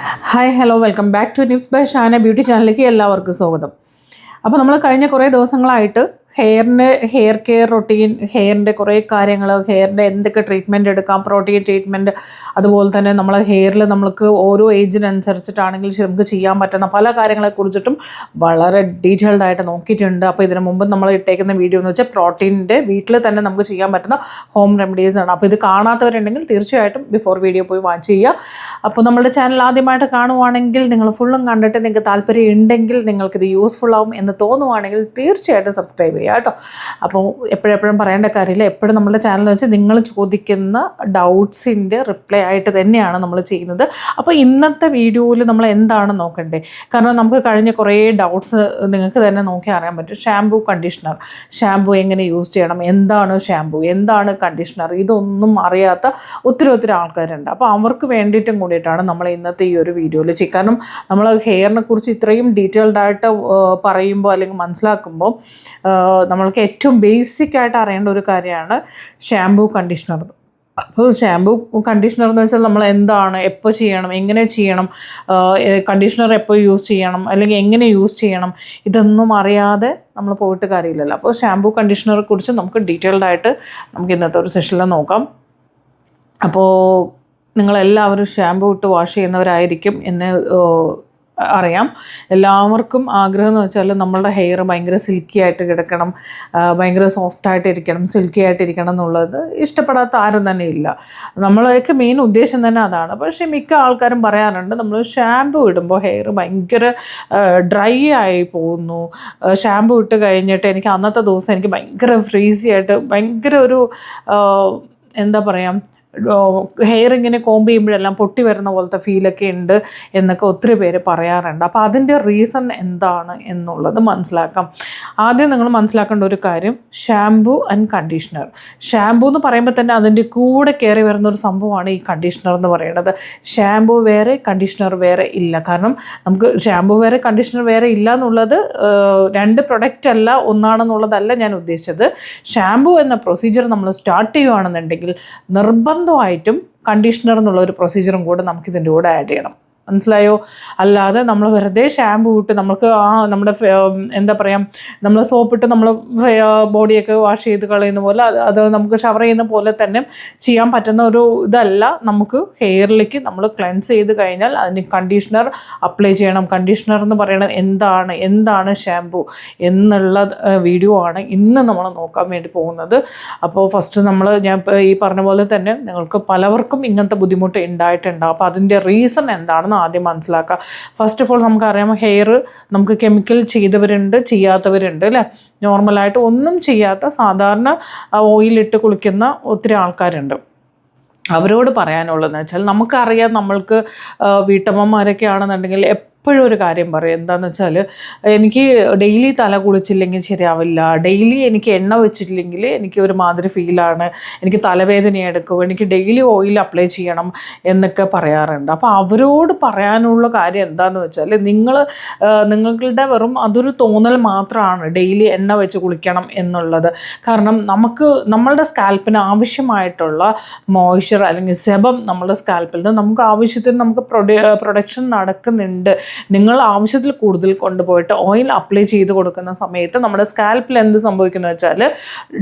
Hi hello welcome back to news by Shana beauty ചാനലിലേക്ക് എല്ലാവർക്കും സ്വാഗതം. അപ്പോൾ നമ്മൾ കഴിഞ്ഞ കുറേ ദിവസങ്ങളായിട്ട് ഹെയറിന്റെ ഹെയർ കെയർ റൊട്ടീൻ ഹെയറിന്റെ കുറേ കാര്യങ്ങൾ ഹെയറിന്റെ എന്തൊക്കെ ട്രീറ്റ്മെന്റ് എടുക്കാം പ്രോട്ടീൻ ട്രീറ്റ്മെന്റ് അതുപോലെ തന്നെ നമ്മൾ ഹെയറിൽ നമ്മൾക്ക് ഓരോ ഏജിനനുസരിച്ചിട്ടാണെങ്കിൽ നമുക്ക് ചെയ്യാൻ പറ്റുന്ന പല കാര്യങ്ങളെക്കുറിച്ചിട്ടും വളരെ ഡീറ്റെയിൽഡ് ആയിട്ട് നോക്കിയിട്ടുണ്ട്. അപ്പോൾ ഇതിനു മുമ്പ് നമ്മൾ ഇട്ടേക്കുന്ന വീഡിയോ എന്ന് വെച്ചാൽ പ്രോട്ടീനിന്റെ വീട്ടിൽ തന്നെ നമുക്ക് ചെയ്യാൻ പറ്റുന്ന ഹോം റെമഡീസ് ആണ്. അപ്പോൾ ഇത് കാണാത്തവരുണ്ടെങ്കിൽ തീർച്ചയായിട്ടും ബിഫോർ വീഡിയോ പോയി വാച്ച് ചെയ്യുക. അപ്പോൾ നമ്മുടെ ചാനൽ ആദ്യമായിട്ട് കാണുവാണെങ്കിൽ നിങ്ങൾ ഫുള്ളും കണ്ടിട്ട് നിങ്ങൾക്ക് താല്പര്യം ഉണ്ടെങ്കിൽ നിങ്ങൾക്കിത് യൂസ്ഫുൾ ആവും എന്ന് തോന്നുവാണെങ്കിൽ തീർച്ചയായിട്ടും സബ്സ്ക്രൈബ് ചെയ്യുക കേട്ടോ. അപ്പോൾ എപ്പോഴെപ്പോഴും പറയേണ്ട കാര്യമില്ല. എപ്പോഴും നമ്മുടെ ചാനൽ വെച്ച് നിങ്ങൾ ചോദിക്കുന്ന ഡൗട്ട്സിന്റെ റിപ്ലൈ ആയിട്ട് തന്നെയാണ് നമ്മൾ ചെയ്യുന്നത്. അപ്പോൾ ഇന്നത്തെ വീഡിയോയിൽ നമ്മൾ എന്താണ് നോക്കണ്ടേ? കാരണം നമുക്ക് കഴിഞ്ഞ കുറേ ഡൗട്ട്സ് നിങ്ങൾക്ക് തന്നെ നോക്കി അറിയാൻ പറ്റും. ഷാംപൂ കണ്ടീഷണർ ഷാംപൂ എങ്ങനെ യൂസ് ചെയ്യണം? എന്താണ് ഷാംപൂ എന്താണ് കണ്ടീഷണർ ഇതൊന്നും അറിയാത്ത ഒത്തിരി ഒത്തിരി ആൾക്കാരുണ്ട്. അപ്പോൾ അവർക്ക് വേണ്ടിയിട്ടും കൂടിയിട്ടാണ് നമ്മൾ ഇന്നത്തെ ഈ ഒരു വീഡിയോയിൽ ചെയ്യുക. കാരണം നമ്മൾ ഹെയറിനെ കുറിച്ച് ഇത്രയും ഡീറ്റെയിൽഡ് ആയിട്ട് പറയുമ്പോൾ അല്ലെങ്കിൽ മനസ്സിലാക്കുമ്പോൾ നമ്മൾക്ക് ഏറ്റവും ബേസിക് ആയിട്ട് അറിയേണ്ട ഒരു കാര്യമാണ് ഷാംപൂ കണ്ടീഷണർ അപ്പോൾ ഷാംപൂ കണ്ടീഷണർ എന്ന് വെച്ചാൽ നമ്മൾ എന്താണ് എപ്പോൾ ചെയ്യണം എങ്ങനെ ചെയ്യണം കണ്ടീഷണർ എപ്പോൾ യൂസ് ചെയ്യണം അല്ലെങ്കിൽ എങ്ങനെ യൂസ് ചെയ്യണം ഇതൊന്നും അറിയാതെ നമ്മൾ പോയിട്ട് കാര്യമില്ലല്ലോ. അപ്പോൾ ഷാംപൂ കണ്ടീഷണറെ കുറിച്ച് നമുക്ക് ഡീറ്റെയിൽഡ് ആയിട്ട് നമുക്ക് ഇന്നത്തെ ഒരു സെഷനിൽ നോക്കാം. അപ്പോൾ നിങ്ങളെല്ലാവരും ഷാംപൂ ഇട്ട് വാഷ് ചെയ്യുന്നവരായിരിക്കും എന്ന് അറിയാം. എല്ലാവർക്കും ആഗ്രഹം എന്ന് വെച്ചാൽ നമ്മളുടെ ഹെയർ ഭയങ്കര സിൽക്കി ആയിട്ട് കിടക്കണം ഭയങ്കര സോഫ്റ്റ് ആയിട്ട് ഇരിക്കണം സിൽക്കി ആയിട്ട് ഇരിക്കണം എന്നുള്ളത് ഇഷ്ടപ്പെടാത്ത ആരും തന്നെ ഇല്ല. നമ്മളൊക്കെ മെയിൻ ഉദ്ദേശം തന്നെ അതാണ്. പക്ഷേ മിക്ക ആൾക്കാരും പറയാറുണ്ട് നമ്മൾ ഷാമ്പു ഇടുമ്പോൾ ഹെയർ ഭയങ്കര ഡ്രൈ ആയി പോകുന്നു. ഷാമ്പു ഇട്ട് കഴിഞ്ഞിട്ട് എനിക്ക് അന്നത്തെ ദിവസം എനിക്ക് ഭയങ്കര ഫ്രീസി ആയിട്ട് ഭയങ്കര ഒരു എന്താ പറയുക ഹെയർ ഇങ്ങനെ കോമ്പ് ചെയ്യുമ്പോഴെല്ലാം പൊട്ടി വരുന്ന പോലത്തെ ഫീലൊക്കെ ഉണ്ട് എന്നൊക്കെ ഒത്തിരി പേര് പറയാറുണ്ട്. അപ്പോൾ അതിന്റെ റീസൺ എന്താണ് എന്നുള്ളത് മനസ്സിലാക്കാം. ആദ്യം നിങ്ങൾ മനസ്സിലാക്കേണ്ട ഒരു കാര്യം ഷാംപൂ ആൻഡ് കണ്ടീഷണർ ഷാംപൂ എന്ന് പറയുമ്പോൾ തന്നെ അതിന്റെ കൂടെ കയറി വരുന്ന ഒരു സംഭവമാണ് ഈ കണ്ടീഷണർ എന്ന് പറയുന്നത്. ഷാംപൂ വേറെ കണ്ടീഷണർ വേറെ ഇല്ല. കാരണം നമുക്ക് ഷാംപൂ വേറെ കണ്ടീഷണർ വേറെ ഇല്ല എന്നുള്ളത് രണ്ട് പ്രൊഡക്റ്റ് അല്ല ഒന്നാണെന്നുള്ളതല്ല ഞാൻ ഉദ്ദേശിച്ചത്. ഷാംപൂ എന്ന പ്രൊസീജിയർ നമ്മൾ സ്റ്റാർട്ട് ചെയ്യുകയാണെന്നുണ്ടെങ്കിൽ നിർബന്ധമായിട്ടും കണ്ടീഷണർ എന്നുള്ള ഒരു പ്രൊസീജിയറും കൂടെ നമുക്കിതിന്റെ കൂടെ ആഡ് ചെയ്യണം. മനസ്സിലായോ? അല്ലാതെ നമ്മൾ വെറുതെ ഷാമ്പു ഇട്ട് നമുക്ക് ആ നമ്മുടെ എന്താ പറയുക നമ്മൾ സോപ്പിട്ട് നമ്മൾ ബോഡിയൊക്കെ വാഷ് ചെയ്ത് കളയുന്ന പോലെ അത് നമുക്ക് ഷവർ ചെയ്യുന്ന പോലെ തന്നെ ചെയ്യാൻ പറ്റുന്ന ഒരു ഇതല്ല. നമുക്ക് ഹെയറിലേക്ക് നമ്മൾ ക്ലെൻസ് ചെയ്ത് കഴിഞ്ഞാൽ അതിന് കണ്ടീഷണർ അപ്ലൈ ചെയ്യണം. കണ്ടീഷണർ എന്ന് പറയുന്നത് എന്താണ്? എന്താണ് ഷാമ്പു എന്നുള്ള വീഡിയോ ആണ് ഇന്ന് നമ്മൾ നോക്കാൻ വേണ്ടി പോകുന്നത്. അപ്പോൾ ഫസ്റ്റ് നമ്മൾ ഞാൻ ഈ പറഞ്ഞ പോലെ തന്നെ നിങ്ങൾക്ക് പലവർക്കും ഇങ്ങനത്തെ ബുദ്ധിമുട്ട് ഉണ്ടായിട്ടുണ്ട്. അപ്പോൾ അതിന്റെ റീസൺ എന്താണെന്ന് ആദ്യം മനസ്സിലാക്കുക ഫസ്റ്റ് ഓഫ് ഓൾ നമുക്കറിയാം ഹെയർ നമുക്ക് കെമിക്കൽ ചെയ്തവരുണ്ട് ചെയ്യാത്തവരുണ്ട് അല്ലേ? നോർമലായിട്ട് ഒന്നും ചെയ്യാത്ത സാധാരണ ഓയിലിട്ട് കുളിക്കുന്ന ഒത്തിരി ആൾക്കാരുണ്ട്. അവരോട് പറയാനുള്ളതെന്ന് വെച്ചാൽ നമുക്കറിയാം നമ്മൾക്ക് വീട്ടമ്മമാരൊക്കെ ആണെന്നുണ്ടെങ്കിൽ എപ്പോഴും ഒരു കാര്യം പറയും. എന്താണെന്ന് വെച്ചാൽ എനിക്ക് ഡെയിലി തല കുളിച്ചില്ലെങ്കിൽ ശരിയാവില്ല. ഡെയിലി എനിക്ക് എണ്ണ വെച്ചിട്ടില്ലെങ്കിൽ എനിക്ക് ഒരു മാതിരി ഫീലാണ് എനിക്ക് തലവേദന എടുക്കും. എനിക്ക് ഡെയിലി ഓയിൽ അപ്ലൈ ചെയ്യണം എന്നൊക്കെ പറയാറുണ്ട്. അപ്പോൾ അവരോട് പറയാനുള്ള കാര്യം എന്താണെന്ന് വെച്ചാൽ നിങ്ങൾ നിങ്ങളുടെ വെറും അതൊരു തോന്നൽ മാത്രമാണ് ഡെയിലി എണ്ണ വെച്ച് കുളിക്കണം എന്നുള്ളത്. കാരണം നമുക്ക് നമ്മളുടെ സ്കാൽപ്പിന് ആവശ്യമായിട്ടുള്ള മോയ്സ്ചർ അല്ലെങ്കിൽ സെബം നമ്മുടെ സ്കാൽപ്പിൽ നിന്ന് നമുക്ക് ആവശ്യത്തിന് നമുക്ക് പ്രൊഡ പ്രൊഡക്ഷൻ നടക്കുന്നുണ്ട്. നിങ്ങൾ ആവശ്യത്തിൽ കൂടുതൽ കൊണ്ടുപോയിട്ട് ഓയിൽ അപ്ലൈ ചെയ്ത് കൊടുക്കുന്ന സമയത്ത് നമ്മുടെ സ്കാൽപ്പിൽ എന്ത് സംഭവിക്കുന്നു വെച്ചാൽ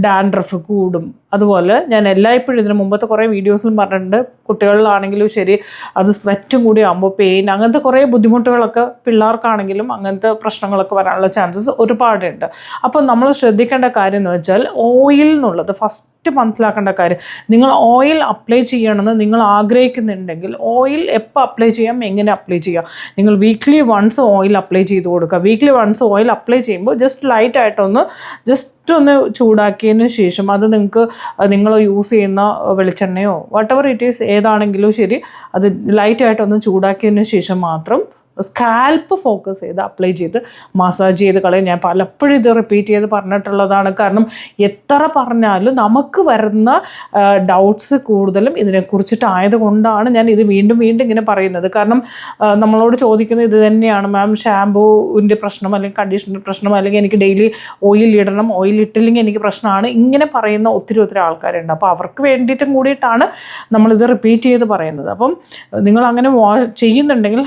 ഡാൻഡ്രഫ് കൂടും. അതുപോലെ ഞാൻ എല്ലായ്പ്പോഴും ഇതിന് മുമ്പത്തെ കുറേ വീഡിയോസിലും പറഞ്ഞിട്ടുണ്ട്. കുട്ടികളിലാണെങ്കിലും ശരി അത് സ്വെറ്റും കൂടി ആകുമ്പോൾ പെയിൻ അങ്ങനത്തെ കുറേ ബുദ്ധിമുട്ടുകളൊക്കെ പിള്ളേർക്കാണെങ്കിലും അങ്ങനത്തെ പ്രശ്നങ്ങളൊക്കെ വരാനുള്ള ചാൻസസ് ഒരുപാടുണ്ട്. അപ്പോൾ നമ്മൾ ശ്രദ്ധിക്കേണ്ട കാര്യം എന്ന് വെച്ചാൽ ഓയിൽ എന്നുള്ളത് ഫസ്റ്റ് മനസ്സിലാക്കേണ്ട കാര്യം നിങ്ങൾ ഓയിൽ അപ്ലൈ ചെയ്യണമെന്ന് നിങ്ങൾ ആഗ്രഹിക്കുന്നുണ്ടെങ്കിൽ ഓയിൽ എപ്പോൾ അപ്ലൈ ചെയ്യാം എങ്ങനെ അപ്ലൈ ചെയ്യാം? നിങ്ങൾ വീക്ക്ലി വൺസ് ഓയിൽ അപ്ലൈ ചെയ്ത് കൊടുക്കുക. വീക്ക്ലി വൺസ് ഓയിൽ അപ്ലൈ ചെയ്യുമ്പോൾ ജസ്റ്റ് ലൈറ്റായിട്ടൊന്ന് ജസ്റ്റ് ഒന്ന് ചൂടാക്കിയതിന് ശേഷം അത് നിങ്ങൾക്ക് നിങ്ങൾ യൂസ് ചെയ്യുന്ന വെളിച്ചെണ്ണയോ വാട്ട് എവർ ഇറ്റ് ഈസ് ഏതാണെങ്കിലും ശരി അത് ലൈറ്റായിട്ടൊന്ന് ചൂടാക്കിയതിനു ശേഷം മാത്രം സ്കാൽപ്പ് ഫോക്കസ് ചെയ്ത് അപ്ലൈ ചെയ്ത് മസാജ് ചെയ്ത് കളയും. ഞാൻ പലപ്പോഴും ഇത് റിപ്പീറ്റ് ചെയ്ത് പറഞ്ഞിട്ടുള്ളതാണ്. കാരണം എത്ര പറഞ്ഞാലും നമുക്ക് വരുന്ന ഡൗട്ട്സ് കൂടുതലും ഇതിനെക്കുറിച്ചിട്ടായത് കൊണ്ടാണ് ഞാൻ ഇത് വീണ്ടും വീണ്ടും ഇങ്ങനെ പറയുന്നത്. കാരണം നമ്മളോട് ചോദിക്കുന്നത് ഇത് തന്നെയാണ്. മാം ഷാമ്പൂവിന്റെ പ്രശ്നം അല്ലെങ്കിൽ കണ്ടീഷണർ പ്രശ്നം അല്ലെങ്കിൽ എനിക്ക് ഡെയിലി ഓയിൽ ഇടണം ഓയിൽ ഇട്ടില്ലെങ്കിൽ എനിക്ക് പ്രശ്നമാണ്. ഇങ്ങനെ പറയുന്ന ഒത്തിരി ഒത്തിരി ആൾക്കാരുണ്ട്. അപ്പോൾ അവർക്ക് വേണ്ടിയിട്ടും കൂടിയിട്ടാണ് നമ്മളിത് റിപ്പീറ്റ് ചെയ്ത് പറയുന്നത്. അപ്പം നിങ്ങൾ അങ്ങനെ വാ ചെയ്യുന്നുണ്ടെങ്കിൽ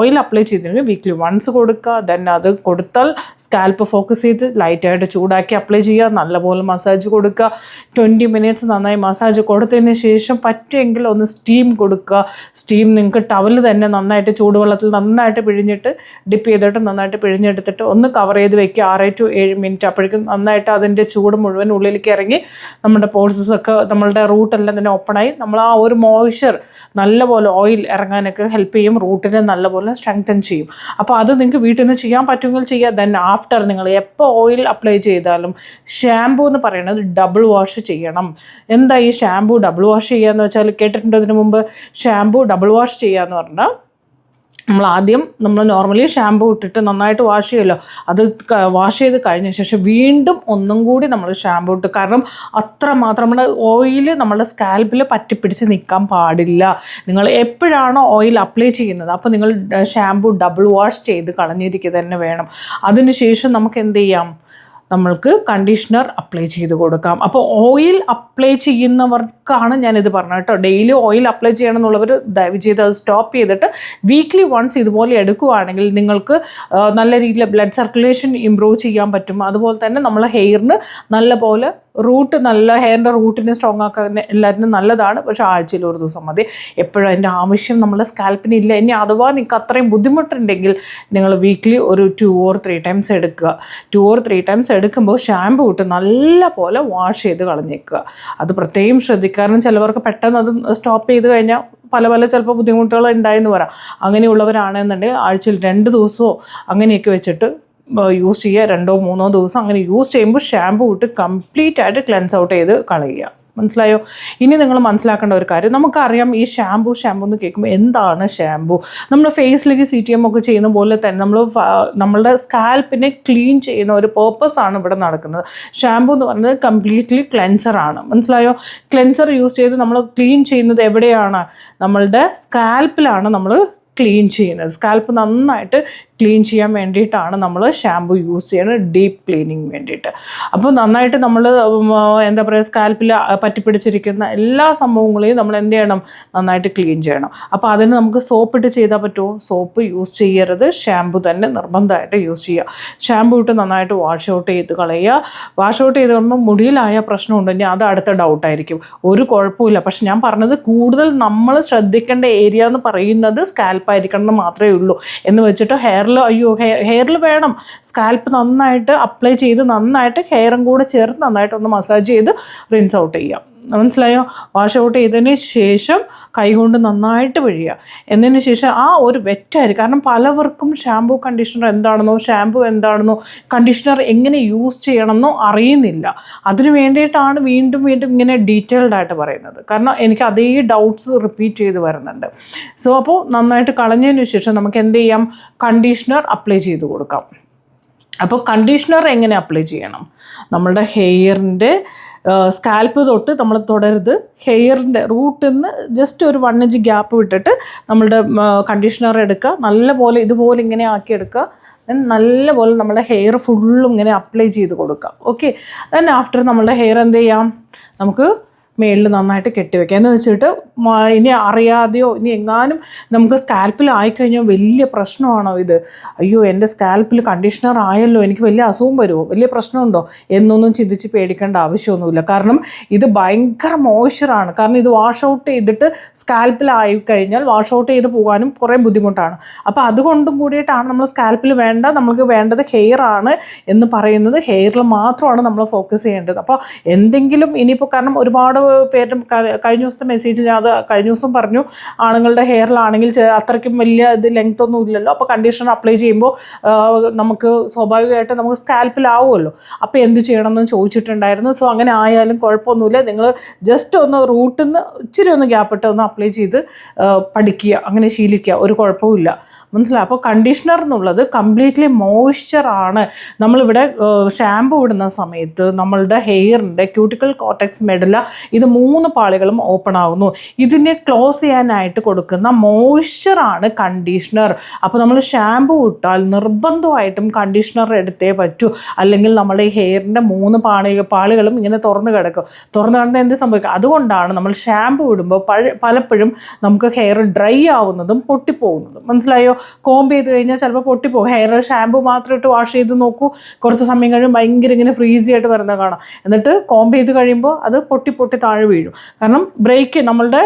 ഓയിൽ അപ്ലൈ ചെയ്തിട്ടുണ്ടെങ്കിൽ വീക്ക്ലി വൺസ് കൊടുക്കുക ദെൻ അത് കൊടുത്താൽ സ്കാൽപ്പ് ഫോക്കസ് ചെയ്ത് ലൈറ്റായിട്ട് ചൂടാക്കി അപ്ലൈ ചെയ്യുക നല്ലപോലെ മസാജ് കൊടുക്കുക. ട്വന്റി മിനിറ്റ്സ് നന്നായി മസാജ് കൊടുത്തതിന് ശേഷം പറ്റുമെങ്കിൽ ഒന്ന് സ്റ്റീം കൊടുക്കുക. സ്റ്റീം നിങ്ങൾക്ക് ടവൽ തന്നെ നന്നായിട്ട് ചൂടുവെള്ളത്തിൽ നന്നായിട്ട് പിഴിഞ്ഞിട്ട് ഡിപ്പ് ചെയ്തിട്ട് നന്നായിട്ട് പിഴിഞ്ഞെടുത്തിട്ട് ഒന്ന് കവർ ചെയ്ത് വെക്കുക. ആറ് ടു ഏഴ് മിനിറ്റ് അപ്പോഴേക്കും നന്നായിട്ട് അതിന്റെ ചൂട് മുഴുവൻ ഉള്ളിലേക്ക് ഇറങ്ങി നമ്മുടെ പോഴ്സസ് ഒക്കെ നമ്മളുടെ റൂട്ടെല്ലാം തന്നെ ഓപ്പണായി നമ്മൾ ആ ഒരു മോയ്സ്ചർ നല്ലപോലെ ഓയിൽ ഇറങ്ങാനൊക്കെ ഹെൽപ്പ് ചെയ്യും. റൂട്ടിനെ നല്ലപോലെ സ്ട്രെങ്തൻ ചെയ്യും. അപ്പോൾ അത് നിങ്ങൾക്ക് വീട്ടിൽ നിന്ന് ചെയ്യാൻ പറ്റുമെങ്കിൽ ചെയ്യുക ദെൻ ആഫ്റ്റർ നിങ്ങൾ എപ്പോൾ ഓയിൽ അപ്ലൈ ചെയ്താലും ഷാമ്പൂ എന്ന് പറയുന്നത് ഡബിൾ വാഷ് ചെയ്യണം. എന്താ ഈ ഷാമ്പൂ ഡബിൾ വാഷ് ചെയ്യുക എന്ന് വെച്ചാൽ കേട്ടിട്ടുണ്ടോ ഇതിനു മുമ്പ്? ഷാമ്പൂ ഡബിൾ വാഷ് ചെയ്യുക എന്ന് പറഞ്ഞാൽ നമ്മൾ ആദ്യം നമ്മൾ നോർമലി ഷാമ്പൂ ഇട്ടിട്ട് നന്നായിട്ട് വാഷ് ചെയ്യുമല്ലോ. അത് വാഷ് ചെയ്ത് കഴിഞ്ഞ ശേഷം വീണ്ടും ഒന്നും കൂടി നമ്മൾ ഷാമ്പൂ ഇട്ട്. കാരണം അത്ര മാത്രം നമ്മുടെ ഓയിൽ നമ്മുടെ സ്കാൽപ്പിൽ പറ്റിപ്പിടിച്ച് നിൽക്കാൻ പാടില്ല. നിങ്ങൾ എപ്പോഴാണോ ഓയിൽ അപ്ലൈ ചെയ്യുന്നത് അപ്പോൾ നിങ്ങൾ ഷാമ്പൂ ഡബിൾ വാഷ് ചെയ്ത് കളഞ്ഞിരിക്കുക തന്നെ വേണം. അതിനുശേഷം നമുക്ക് എന്ത് ചെയ്യാം? നമ്മൾക്ക് കണ്ടീഷണർ അപ്ലൈ ചെയ്ത് കൊടുക്കാം. അപ്പോൾ ഓയിൽ അപ്ലൈ ചെയ്യുന്നവർക്കാണ് ഞാനിത് പറഞ്ഞത് കേട്ടോ. ഡെയിലി ഓയിൽ അപ്ലൈ ചെയ്യണം എന്നുള്ളവർ ദയവ് ചെയ്ത് അത് സ്റ്റോപ്പ് ചെയ്തിട്ട് വീക്ക്ലി വൺസ് ഇതുപോലെ എടുക്കുവാണെങ്കിൽ നിങ്ങൾക്ക് നല്ല രീതിയിൽ ബ്ലഡ് സർക്കുലേഷൻ ഇമ്പ്രൂവ് ചെയ്യാൻ പറ്റും. അതുപോലെ തന്നെ നമ്മളെ ഹെയറിന് നല്ല പോലെ റൂട്ട് നല്ല ഹെയറിന്റെ റൂട്ടിനെ സ്ട്രോങ് ആക്കാൻ എല്ലാത്തിനും നല്ലതാണ്. പക്ഷേ ആഴ്ചയിൽ ഒരു ദിവസം മതി. എപ്പോഴും അതിന്റെ ആവശ്യം നമ്മുടെ സ്കാൽപ്പിന് ഇല്ല. ഇനി അഥവാ നിങ്ങൾക്ക് അത്രയും ബുദ്ധിമുട്ടുണ്ടെങ്കിൽ നിങ്ങൾ വീക്ക്ലി ഒരു ടു ഓർ ത്രീ ടൈംസ് എടുക്കുക. ടു ഓർ ത്രീ ടൈംസ് എടുക്കുമ്പോൾ ഷാമ്പു ഇട്ട് നല്ല പോലെ വാഷ് ചെയ്ത് കളഞ്ഞേക്കുക. അത് പ്രത്യേകം ശ്രദ്ധിക്കാറുണ്ട് ചിലവർക്ക് പെട്ടെന്ന് അത് സ്റ്റോപ്പ് ചെയ്ത് കഴിഞ്ഞാൽ പല പല ചിലപ്പോൾ ബുദ്ധിമുട്ടുകൾ ഉണ്ടായെന്ന് പറയാം. അങ്ങനെയുള്ളവരാണെന്നുണ്ടെങ്കിൽ ആഴ്ചയിൽ രണ്ട് ദിവസമോ അങ്ങനെയൊക്കെ വെച്ചിട്ട് യൂസ് ചെയ്യുക. രണ്ടോ മൂന്നോ ദിവസം അങ്ങനെ യൂസ് ചെയ്യുമ്പോൾ ഷാമ്പു ഇട്ട് കംപ്ലീറ്റ് ആയിട്ട് ക്ലെൻസ് ഔട്ട് ചെയ്ത് കളയുക. മനസ്സിലായോ? ഇനി നിങ്ങൾ മനസ്സിലാക്കേണ്ട ഒരു കാര്യം. നമുക്കറിയാം ഈ ഷാമ്പു ഷാമ്പു എന്ന് കേൾക്കുമ്പോൾ എന്താണ് ഷാമ്പു നമ്മൾ ഫേസിലേക്ക് സി ടി എം ഒക്കെ ചെയ്യുന്ന പോലെ തന്നെ നമ്മൾ നമ്മളുടെ സ്കാൽപ്പിനെ ക്ലീൻ ചെയ്യുന്ന ഒരു പേർപ്പസ് ആണ് ഇവിടെ നടക്കുന്നത്. ഷാമ്പു എന്ന് പറയുന്നത് കംപ്ലീറ്റ്ലി ക്ലെൻസറാണ് മനസ്സിലായോ? ക്ലെൻസർ യൂസ് ചെയ്ത് നമ്മൾ ക്ലീൻ ചെയ്യുന്നത് എവിടെയാണ്? നമ്മളുടെ സ്കാൽപ്പിലാണ് നമ്മൾ ക്ലീൻ ചെയ്യുന്നത്. സ്കാൽപ്പ് നന്നായിട്ട് ക്ലീൻ ചെയ്യാൻ വേണ്ടിയിട്ടാണ് നമ്മൾ ഷാമ്പു യൂസ് ചെയ്യുന്നത് ഡീപ്പ് ക്ലീനിങ് വേണ്ടിയിട്ട്. അപ്പോൾ നന്നായിട്ട് നമ്മൾ എന്താ പറയുക സ്കാൽപ്പിൽ പറ്റിപ്പിടിച്ചിരിക്കുന്ന എല്ലാ സംഭവങ്ങളെയും നമ്മൾ എന്ത് ചെയ്യണം? നന്നായിട്ട് ക്ലീൻ ചെയ്യണം. അപ്പോൾ അതിന് നമുക്ക് സോപ്പ് ഇട്ട് ചെയ്താൽ പറ്റുമോ? സോപ്പ് യൂസ് ചെയ്യരുത്. ഷാമ്പു തന്നെ നിർബന്ധമായിട്ട് യൂസ് ചെയ്യുക. ഷാമ്പു ഇട്ട് നന്നായിട്ട് വാഷ് ഔട്ട് ചെയ്ത് കളയുക. വാഷ് ഔട്ട് ചെയ്ത് കഴിയുമ്പോൾ മുടിയിലായ പ്രശ്നം ഉണ്ടെങ്കിൽ അത് അടുത്ത ഡൗട്ടായിരിക്കും ഒരു കുഴപ്പമില്ല പക്ഷെ ഞാൻ പറഞ്ഞത് കൂടുതൽ നമ്മൾ ശ്രദ്ധിക്കേണ്ട ഏരിയ എന്ന് പറയുന്നത് സ്കാൽപ്പായിരിക്കണം എന്ന് മാത്രമേ ഉള്ളൂ. എന്ന് വെച്ചിട്ട് ഹെയറിൽ അയ്യോ ഹെയർ ഹെയറിൽ വേണം. സ്കാൽപ്പ് നന്നായിട്ട് അപ്ലൈ ചെയ്ത് നന്നായിട്ട് ഹെയറും കൂടെ ചേർത്ത് നന്നായിട്ടൊന്ന് മസാജ് ചെയ്ത് റിൻസ് ഔട്ട് ചെയ്യാം. മനസ്സിലായോ? വാഷ് ഔട്ട് ചെയ്തതിന് ശേഷം കൈകൊണ്ട് നന്നായിട്ട് പിഴിയുക എന്നതിന് ശേഷം ആ ഒരു വെറ്റായിരിക്കും കാരണം പലവർക്കും ഷാമ്പൂ കണ്ടീഷണർ എന്താണെന്നോ ഷാമ്പൂ എന്താണെന്നോ കണ്ടീഷണർ എങ്ങനെ യൂസ് ചെയ്യണമെന്നോ അറിയുന്നില്ല. അതിന് വേണ്ടിയിട്ടാണ് വീണ്ടും വീണ്ടും ഇങ്ങനെ ഡീറ്റെയിൽഡ് ആയിട്ട് പറയുന്നത്. കാരണം എനിക്ക് അതേ ഡൗട്ട്സ് റിപ്പീറ്റ് ചെയ്ത് വരുന്നുണ്ട്. സോ അപ്പോൾ നന്നായിട്ട് കളഞ്ഞതിന് ശേഷം നമുക്ക് എന്ത് ചെയ്യാം? കണ്ടീഷണർ അപ്ലൈ ചെയ്ത് കൊടുക്കാം. അപ്പോൾ കണ്ടീഷണർ എങ്ങനെ അപ്ലൈ ചെയ്യണം? നമ്മളുടെ ഹെയറിന്റെ സ്കാൽപ്പ് തൊട്ട് നമ്മൾ തുടരുത്. ഹെയറിന്റെ റൂട്ടിൽ നിന്ന് ജസ്റ്റ് ഒരു വൺ ഇഞ്ച് ഗ്യാപ്പ് വിട്ടിട്ട് നമ്മളുടെ കണ്ടീഷണർ എടുക്കുക. നല്ലപോലെ ഇതുപോലെ ഇങ്ങനെ ആക്കി എടുക്കുക. നല്ലപോലെ നമ്മുടെ ഹെയർ ഫുള്ളും ഇങ്ങനെ അപ്ലൈ ചെയ്ത് കൊടുക്കുക. ഓക്കെ ദെൻ ആഫ്റ്റർ നമ്മളുടെ ഹെയർ എന്ത് ചെയ്യാം? നമുക്ക് മേളിൽ നന്നായിട്ട് കെട്ടിവെക്കുക. എന്ന് വെച്ചിട്ട് ഇനി അറിയാതെയോ ഇനി എങ്ങാനും നമുക്ക് സ്കാൽപ്പിൽ ആയിക്കഴിഞ്ഞാൽ വലിയ പ്രശ്നമാണോ ഇത്? അയ്യോ എന്റെ സ്കാൽപ്പിൽ കണ്ടീഷണർ ആയല്ലോ എനിക്ക് വലിയ അസുഖം വരുമോ വലിയ പ്രശ്നമുണ്ടോ? എന്നൊന്നും ചിന്തിച്ച് പേടിക്കേണ്ട ആവശ്യമൊന്നുമില്ല. കാരണം ഇത് ഭയങ്കര മോയ്സ്ചറാണ്. കാരണം ഇത് വാഷ് ഔട്ട് ചെയ്തിട്ട് സ്കാൽപ്പിലായി കഴിഞ്ഞാൽ വാഷ് ഔട്ട് ചെയ്ത് പോകാനും കുറേ ബുദ്ധിമുട്ടാണ്. അപ്പോൾ അതുകൊണ്ടും കൂടിയിട്ടാണ് നമ്മൾ സ്കാൽപ്പിൽ വേണ്ട നമുക്ക് വേണ്ടത് ഹെയർ ആണ് എന്ന് പറയുന്നത്. ഹെയറിൽ മാത്രമാണ് നമ്മൾ ഫോക്കസ് ചെയ്യേണ്ടത്. അപ്പോൾ എന്തെങ്കിലും ഇനിയിപ്പോൾ കാരണം ഒരുപാട് നമ്മുടെ പേരും കഴിഞ്ഞ ദിവസത്തെ മെസ്സേജ് ഞാൻ അത് കഴിഞ്ഞ ദിവസം പറഞ്ഞു. ആണുങ്ങളുടെ ഹെയറിലാണെങ്കിൽ അത്രയ്ക്കും വലിയ ഇത് ലെങ്ത് ഒന്നും ഇല്ലല്ലോ. അപ്പോൾ കണ്ടീഷണർ അപ്ലൈ ചെയ്യുമ്പോൾ നമുക്ക് സ്വാഭാവികമായിട്ട് നമുക്ക് സ്കാൽപ്പിലാവുമല്ലോ അപ്പോൾ എന്ത് ചെയ്യണമെന്ന് ചോദിച്ചിട്ടുണ്ടായിരുന്നു. സോ അങ്ങനെ ആയാലും കുഴപ്പമൊന്നുമില്ല. നിങ്ങൾ ജസ്റ്റ് ഒന്ന് റൂട്ടിൽ നിന്ന് ഇച്ചിരി ഒന്ന് ഗ്യാപ്പിട്ട് ഒന്ന് അപ്ലൈ ചെയ്ത് പഠിക്കുക. അങ്ങനെ ശീലിക്കുക. ഒരു കുഴപ്പമില്ല മനസ്സിലായി? അപ്പോൾ കണ്ടീഷണർ എന്നുള്ളത് കംപ്ലീറ്റ്ലി മോയ്സ്ചറാണ് നമ്മളിവിടെ ഷാമ്പു ഇടുന്ന സമയത്ത് നമ്മളുടെ ഹെയറിന്റെ ക്യൂട്ടിക്കൽ കോട്ടക്സ് മെഡല ഇത് മൂന്ന് പാളികളും ഓപ്പൺ ആവുന്നു. ഇതിനെ ക്ലോസ് ചെയ്യാനായിട്ട് കൊടുക്കുന്ന മോയ്സ്ചറാണ് കണ്ടീഷണർ അപ്പോൾ നമ്മൾ ഷാമ്പു ഇട്ടാൽ നിർബന്ധമായിട്ടും കണ്ടീഷണർ എടുത്തേ പറ്റൂ. അല്ലെങ്കിൽ നമ്മുടെ ഈ ഹെയറിന്റെ മൂന്ന് പാളി പാളികളും ഇങ്ങനെ തുറന്ന് കിടക്കും. തുറന്ന് കിടന്നാൽ എന്ത് സംഭവിക്കും? അതുകൊണ്ടാണ് നമ്മൾ ഷാമ്പു ഇടുമ്പോൾ പലപ്പോഴും നമുക്ക് ഹെയർ ഡ്രൈ ആവുന്നതും പൊട്ടിപ്പോകുന്നതും. മനസ്സിലായോ? കോംബ് ചെയ്ത് കഴിഞ്ഞാൽ ചിലപ്പോൾ പൊട്ടിപ്പോകും. ഹെയർ ഷാമ്പു മാത്രം ഇട്ട് വാഷ് ചെയ്ത് നോക്കൂ. കുറച്ച് സമയം കഴിയുമ്പോൾ ഭയങ്കര ഇങ്ങനെ ഫ്രീസി ആയിട്ട് വരുന്നത് കാണാം. എന്നിട്ട് കോംബ് ചെയ്ത് കഴിയുമ്പോൾ അത് പൊട്ടി പൊട്ടി താഴെ വീഴും. കാരണം ബ്രേക്ക് നമ്മളുടെ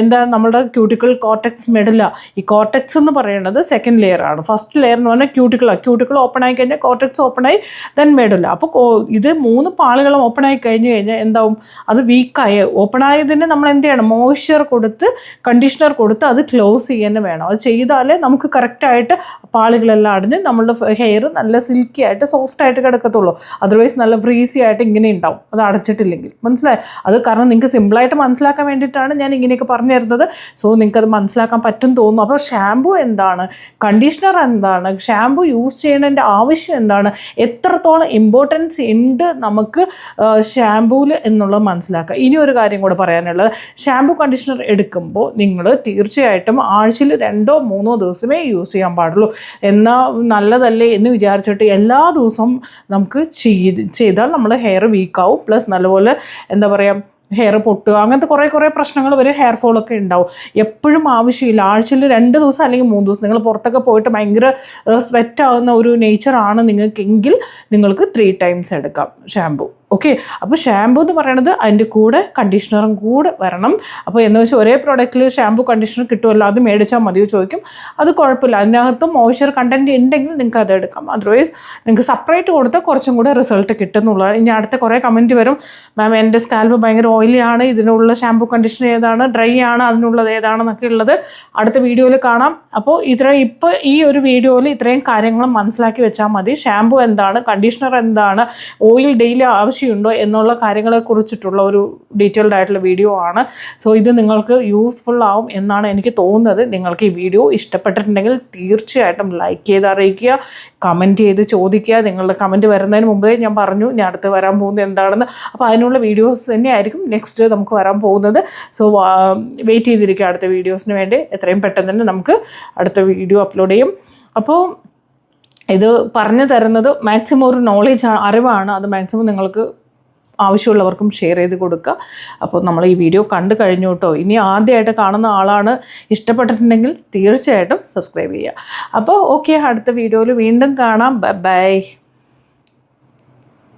എന്താ നമ്മളുടെ ക്യൂട്ടിക്കൽ കോർട്ടക്സ് മെഡല ഈ കോർട്ടക്സ് എന്ന് പറയുന്നത് സെക്കൻഡ് ലെയർ ആണ്. ഫസ്റ്റ് ലെയർ എന്ന് പറഞ്ഞാൽ ക്യൂട്ടിക്കിളാണ് ക്യൂട്ടിക്കിൾ ഓപ്പൺ ആയി കഴിഞ്ഞാൽ കോർട്ടക്സ് ഓപ്പൺ ആയി ദെൻ മെഡല അപ്പോൾ ഇത് മൂന്ന് പാളുകളും ഓപ്പൺ ആയി കഴിഞ്ഞ് കഴിഞ്ഞാൽ എന്താവും? അത് വീക്കായി ഓപ്പൺ ആയതിന് നമ്മൾ എന്ത് ചെയ്യണം? മോയ്സ്ചർ കൊടുത്ത് കണ്ടീഷണർ കൊടുത്ത് അത് ക്ലോസ് ചെയ്യാൻ വേണം. അത് ചെയ്താലേ നമുക്ക് കറക്റ്റായിട്ട് പാളുകളെല്ലാം അടിഞ്ഞ് നമ്മളുടെ ഹെയർ നല്ല സിൽക്കി ആയിട്ട് സോഫ്റ്റ് ആയിട്ട് കിടക്കത്തുള്ളൂ. അതർവൈസ് നല്ല ഫ്രീസി ആയിട്ട് ഇങ്ങനെ ഉണ്ടാവും. അത് അടച്ചിട്ടില്ലെങ്കിൽ. മനസ്സിലായി? അത് കാരണം നിങ്ങൾക്ക് സിമ്പിളായിട്ട് മനസ്സിലാക്കാൻ വേണ്ടിയിട്ടാണ് ഞാൻ ഇങ്ങനെയൊക്കെ പറഞ്ഞു തരുന്നത്. സോ നിങ്ങൾക്ക് അത് മനസ്സിലാക്കാൻ പറ്റും തോന്നുന്നു. അപ്പോൾ ഷാമ്പു എന്താണ്? കണ്ടീഷണർ എന്താണ്? ഷാമ്പു യൂസ് ചെയ്യുന്നതിന്റെ ആവശ്യം എന്താണ്? എത്രത്തോളം ഇമ്പോർട്ടൻസ് ഉണ്ട് നമുക്ക് ഷാമ്പൂവിൽ എന്നുള്ളത് മനസ്സിലാക്കുക. ഇനി ഒരു കാര്യം കൂടെ പറയാനുള്ളത്. ഷാമ്പു കണ്ടീഷണർ എടുക്കുമ്പോൾ നിങ്ങൾ തീർച്ചയായിട്ടും ആഴ്ചയിൽ രണ്ടോ മൂന്നോ ദിവസമേ യൂസ് ചെയ്യാൻ പാടുള്ളൂ. എന്നാൽ നല്ലതല്ലേ എന്ന് വിചാരിച്ചിട്ട് എല്ലാ ദിവസവും നമുക്ക് ചെയ്ത് ചെയ്താൽ നമ്മൾ ഹെയർ വീക്കാവും പ്ലസ് നല്ലപോലെ എന്താ പറയുക ഹെയർ പൊട്ടുക അങ്ങനത്തെ കുറേ കുറേ പ്രശ്നങ്ങൾ വരെ ഹെയർ ഫോളൊക്കെ ഉണ്ടാവും. എപ്പോഴും ആവശ്യമില്ല. ആഴ്ചയിൽ രണ്ട് ദിവസം അല്ലെങ്കിൽ മൂന്ന് ദിവസം നിങ്ങൾ പുറത്തൊക്കെ പോയിട്ട് ഭയങ്കര സ്വെറ്റ് ആവുന്ന ഒരു നേച്ചറാണ് നിങ്ങൾക്കെങ്കിൽ നിങ്ങൾക്ക് ത്രീ ടൈംസ് എടുക്കാം. ഷാമ്പു ഓക്കെ അപ്പോൾ ഷാമ്പൂ എന്ന് പറയുന്നത് അതിന്റെ കൂടെ കണ്ടീഷണറും കൂടെ വരണം. അപ്പോൾ എന്ന് വെച്ചാൽ ഒരേ പ്രോഡക്റ്റിൽ ഷാമ്പൂ കണ്ടീഷണർ കിട്ടുമല്ലോ അത് മേടിച്ചാൽ മതിയോ ചോദിക്കും. അത് കുഴപ്പമില്ല. അതിനകത്ത് മോയ്സ്ചർ കണ്ടന്റ് ഉണ്ടെങ്കിൽ നിങ്ങൾക്ക് അത് എടുക്കാം. അതർവൈസ് നിങ്ങൾക്ക് സെപ്പറേറ്റ് കൊടുത്താൽ കുറച്ചും കൂടെ റിസൾട്ട് കിട്ടുന്നുള്ളൂ. ഇനി അടുത്ത കുറേ കമന്റ് വരും. മാം എന്റെ സ്കാൽപ്പ് ഭയങ്കര ഓയിലി ആണ്. ഇതിനുള്ള ഷാമ്പൂ കണ്ടീഷണർ ഏതാണ്? ഡ്രൈ ആണ്. അതിനുള്ളത് ഏതാണെന്നൊക്കെ ഉള്ളത് അടുത്ത വീഡിയോയിൽ കാണാം. അപ്പോൾ ഇത്ര ഇപ്പോൾ ഈ ഒരു വീഡിയോയിൽ ഇത്രയും കാര്യങ്ങൾ മനസ്സിലാക്കി വെച്ചാൽ മതി. ഷാമ്പൂ എന്താണ്? കണ്ടീഷണർ എന്താണ്? ഓയിൽ ഡെയിലി ആവശ്യമുണ്ടോ എന്നുള്ള കാര്യങ്ങളെ കുറിച്ചിട്ടുള്ള ഒരു ഡീറ്റെയിൽഡ് ആയിട്ടുള്ള വീഡിയോ ആണ്. സോ ഇത് നിങ്ങൾക്ക് യൂസ്ഫുൾ ആവും എന്നാണ് എനിക്ക് തോന്നുന്നത്. നിങ്ങൾക്ക് ഈ വീഡിയോ ഇഷ്ടപ്പെട്ടിട്ടുണ്ടെങ്കിൽ തീർച്ചയായിട്ടും ലൈക്ക് ചെയ്ത് അറിയിക്കുക കമന്റ് ചെയ്ത് ചോദിക്കുക. നിങ്ങളുടെ കമന്റ് വരുന്നതിന് മുമ്പേ ഞാൻ പറഞ്ഞു ഞാൻ അടുത്ത് വരാൻ പോകുന്നത് എന്താണെന്ന്. അപ്പോൾ അതിനുള്ള വീഡിയോസ് തന്നെയായിരിക്കും നെക്സ്റ്റ് നമുക്ക് വരാൻ പോകുന്നത്. സോ വെയിറ്റ് ചെയ്തിരിക്കുക അടുത്ത വീഡിയോസിന് വേണ്ടി. എത്രയും പെട്ടെന്ന് തന്നെ നമുക്ക് അടുത്ത വീഡിയോ അപ്ലോഡ് ചെയ്യും. അപ്പോൾ ഇത് പറഞ്ഞു തരുന്നത് മാക്സിമം ഒരു നോളേജ് അറിവാണ്. അത് മാക്സിമം നിങ്ങൾക്ക് ആവശ്യമുള്ളവർക്കും ഷെയർ ചെയ്ത് കൊടുക്കുക. അപ്പോൾ നമ്മൾ ഈ വീഡിയോ കണ്ടു കഴിഞ്ഞു കേട്ടോ. ഇനി ആദ്യമായിട്ട് കാണുന്ന ആളാണ് ഇഷ്ടപ്പെട്ടിട്ടുണ്ടെങ്കിൽ തീർച്ചയായിട്ടും സബ്സ്ക്രൈബ് ചെയ്യുക. അപ്പോൾ ഓക്കെ അടുത്ത വീഡിയോയിൽ വീണ്ടും കാണാം. ബൈ